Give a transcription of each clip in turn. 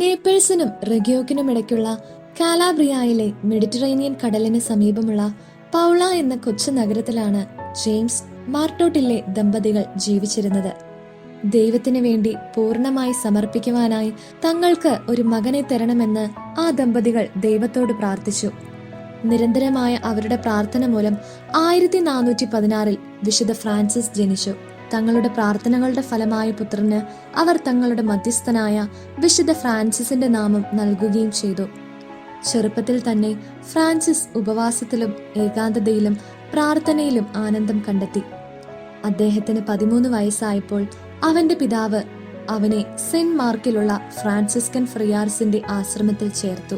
നേപ്പിൾസിനും റെഗിയോക്കിനും ഇടയ്ക്കുള്ള കാലാബ്രിയായിലെ മെഡിറ്ററേനിയൻ കടലിന് സമീപമുള്ള പൗള എന്ന കൊച്ചു നഗരത്തിലാണ് ജെയിംസ് മാർട്ടോട്ടിലെ ദമ്പതികൾ ജീവിച്ചിരുന്നത്. ദൈവത്തിന് വേണ്ടി പൂർണമായി സമർപ്പിക്കുവാനായി തങ്ങൾക്ക് ഒരു മകനെ തരണമെന്ന് ആ ദമ്പതികൾ ദൈവത്തോട് പ്രാർത്ഥിച്ചു. നിരന്തരമായ അവരുടെ പ്രാർത്ഥന മൂലം ആയിരത്തി നാനൂറ്റി പതിനാറിൽ വിശുദ്ധ ഫ്രാൻസിസ് ജനിച്ചു. തങ്ങളുടെ പ്രാർത്ഥനകളുടെ ഫലമായ പുത്രന് അവർ തങ്ങളുടെ മധ്യസ്ഥനായ വിശുദ്ധ ഫ്രാൻസിസിന്റെ നാമം നൽകുകയും ചെയ്തു. ചെറുപ്പത്തിൽ തന്നെ ഫ്രാൻസിസ് ഉപവാസത്തിലും ഏകാന്തതയിലും പ്രാർത്ഥനയിലും ആനന്ദം കണ്ടെത്തി. അദ്ദേഹത്തിന് പതിമൂന്ന് വയസ്സായപ്പോൾ അവന്റെ പിതാവ് അവനെ സെന്റ് മാർക്കിലുള്ള ഫ്രാൻസിസ്കൻ ഫ്രിയാർസിന്റെ ആശ്രമത്തിൽ ചേർത്തു.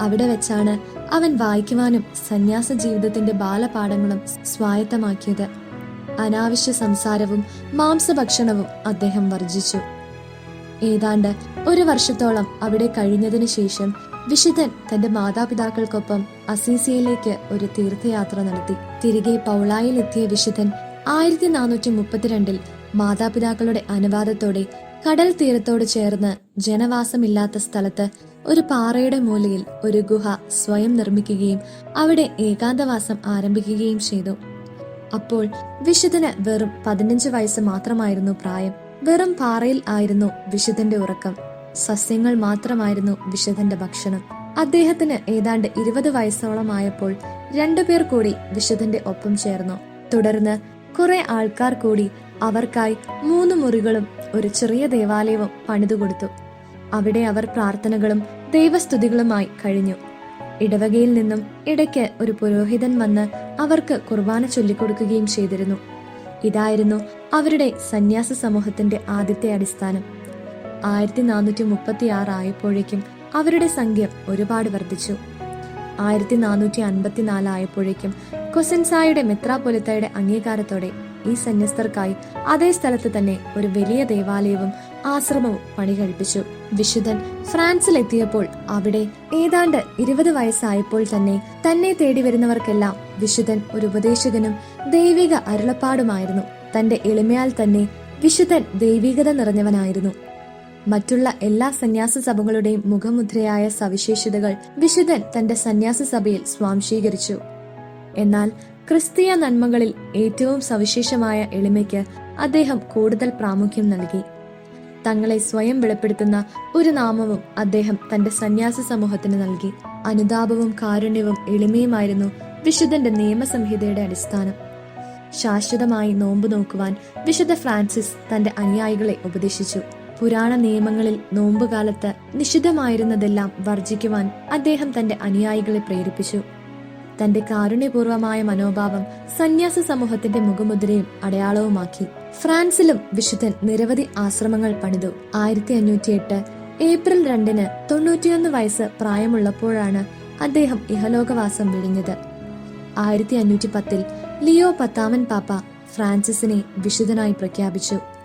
അവിടെ വെച്ചാണ് അവൻ വായിക്കുവാനും സന്യാസ ജീവിതത്തിന്റെ ബാലപാഠങ്ങളും സ്വായത്തമാക്കിയത്. അനാവശ്യ സംസാരവും മാംസഭക്ഷണവും അദ്ദേഹം വർജിച്ചു. ഏതാണ്ട് ഒരു വർഷത്തോളം അവിടെ കഴിഞ്ഞതിനു ശേഷം വിശുദ്ധൻ തന്റെ മാതാപിതാക്കൾക്കൊപ്പം അസീസിയയിലേക്ക് ഒരു തീർത്ഥയാത്ര നടത്തി. തിരികെ പൗളായിൽ എത്തിയ വിശുദ്ധൻ ആയിരത്തി നാനൂറ്റി മുപ്പത്തിരണ്ടിൽ മാതാപിതാക്കളുടെ അനുവാദത്തോടെ കടൽ തീരത്തോട് ചേർന്ന് ജനവാസമില്ലാത്ത സ്ഥലത്ത് ഒരു പാറയുടെ മൂലയിൽ ഒരു ഗുഹ സ്വയം നിർമ്മിക്കുകയും അവിടെ ഏകാന്തവാസം ആരംഭിക്കുകയും ചെയ്തു. അപ്പോൾ വിശുദ്ധന് വെറും പതിനഞ്ച് വയസ്സ് മാത്രമായിരുന്നു പ്രായം. വെറും പാറയിൽ ആയിരുന്നു വിശുദ്ധന്റെ ഉറക്കം. സസ്യങ്ങൾ മാത്രമായിരുന്നു വിശുദ്ധന്റെ ഭക്ഷണം. അദ്ദേഹത്തിന് ഏതാണ്ട് ഇരുപത് വയസ്സോളമായപ്പോൾ രണ്ടുപേർ കൂടി വിശുദ്ധന്റെ ഒപ്പം ചേർന്നു. തുടർന്ന് കുറെ ആൾക്കാർ കൂടി അവർക്കായി മൂന്ന് മുറികളും ഒരു ചെറിയ ദേവാലയവും പണിതുകൊടുത്തു. അവിടെ അവർ പ്രാർത്ഥനകളും ദൈവസ്തുതികളുമായി കഴിഞ്ഞു. ഇടവകയിൽ നിന്നും ഇടയ്ക്ക് ഒരു പുരോഹിതൻ വന്ന് അവർക്ക് കുർബാന ചൊല്ലിക്കൊടുക്കുകയും ചെയ്തിരുന്നു. ഇതായിരുന്നു അവരുടെ സന്യാസ സമൂഹത്തിന്റെ ആദ്യത്തെ അടിസ്ഥാനം. ആയിരത്തി നാനൂറ്റി മുപ്പത്തി ആറ് ആയപ്പോഴേക്കും അവരുടെ സംഖ്യ ഒരുപാട് വർദ്ധിച്ചു. ആയിരത്തി നാനൂറ്റി അൻപത്തിനാല് ആയപ്പോഴേക്കും കൊസൻസായുടെ മെത്രാപൊലിത്തയുടെ അംഗീകാരത്തോടെ ഈ സന്യസ്തർക്കായി അതേ സ്ഥലത്ത് തന്നെ ഒരു വലിയ ദേവാലയവും ആശ്രമവും പണി കഴിപ്പിച്ചു. വിശുദ്ധൻ ഫ്രാൻസിലെത്തിയപ്പോൾ അവിടെ ഏതാണ്ട് ഇരുപത് വയസ്സായപ്പോൾ തന്നെ തന്നെ തേടി വരുന്നവർക്കെല്ലാം വിശുദ്ധൻ ഒരു ഉപദേശകനും ദൈവിക അരുളപ്പാടുമായിരുന്നു. തന്റെ എളിമയാൽ തന്നെ വിശുദ്ധൻ ദൈവികത നിറഞ്ഞവനായിരുന്നു. മറ്റുള്ള എല്ലാ സന്യാസ സഭകളുടെയും മുഖമുദ്രയായ സവിശേഷതകൾ വിശുദ്ധൻ തന്റെ സന്യാസ സഭയിൽ സ്വാംശീകരിച്ചു. എന്നാൽ ക്രിസ്തീയ നന്മകളിൽ ഏറ്റവും സവിശേഷമായ എളിമയ്ക്ക് അദ്ദേഹം കൂടുതൽ പ്രാമുഖ്യം നൽകി. തങ്ങളെ സ്വയം വെളിപ്പെടുത്തുന്ന ഒരു നാമവും അദ്ദേഹം തന്റെ സന്യാസ സമൂഹത്തിന് നൽകി. അനുതാപവും കാരുണ്യവും എളിമയുമായിരുന്നു വിശുദ്ധന്റെ നിയമസംഹിതയുടെ അടിസ്ഥാനം. ശാശ്വതമായി നോമ്പ് നോക്കുവാൻ വിശുദ്ധ ഫ്രാൻസിസ് തന്റെ അനുയായികളെ ഉപദേശിച്ചു. പുരാണ നിയമങ്ങളിൽ നോമ്പുകാലത്ത് നിഷിദ്ധമായിരുന്നതെല്ലാം വർജിക്കുവാൻ അദ്ദേഹം തന്റെ അനുയായികളെ പ്രേരിപ്പിച്ചു. തന്റെ കാരുണ്യപൂർവമായ മനോഭാവം സന്യാസ സമൂഹത്തിന്റെ മുഖമുദ്രയും അടയാളവുമാക്കി. ഫ്രാൻസിലും വിശുദ്ധൻ നിരവധി ആശ്രമങ്ങൾ പണിതു. ആയിരത്തി അഞ്ഞൂറ്റി എട്ട് ഏപ്രിൽ രണ്ടിന് തൊണ്ണൂറ്റിയൊന്ന് വയസ്സ് പ്രായമുള്ളപ്പോഴാണ് അദ്ദേഹം ഇഹലോകവാസം വിഴിഞ്ഞത്. ആയിരത്തി അഞ്ഞൂറ്റി പത്തിൽ ലിയോ പത്താമൻ പാപ്പ ഫ്രാൻസിസിനെ വിശുദ്ധനായി പ്രഖ്യാപിച്ചു.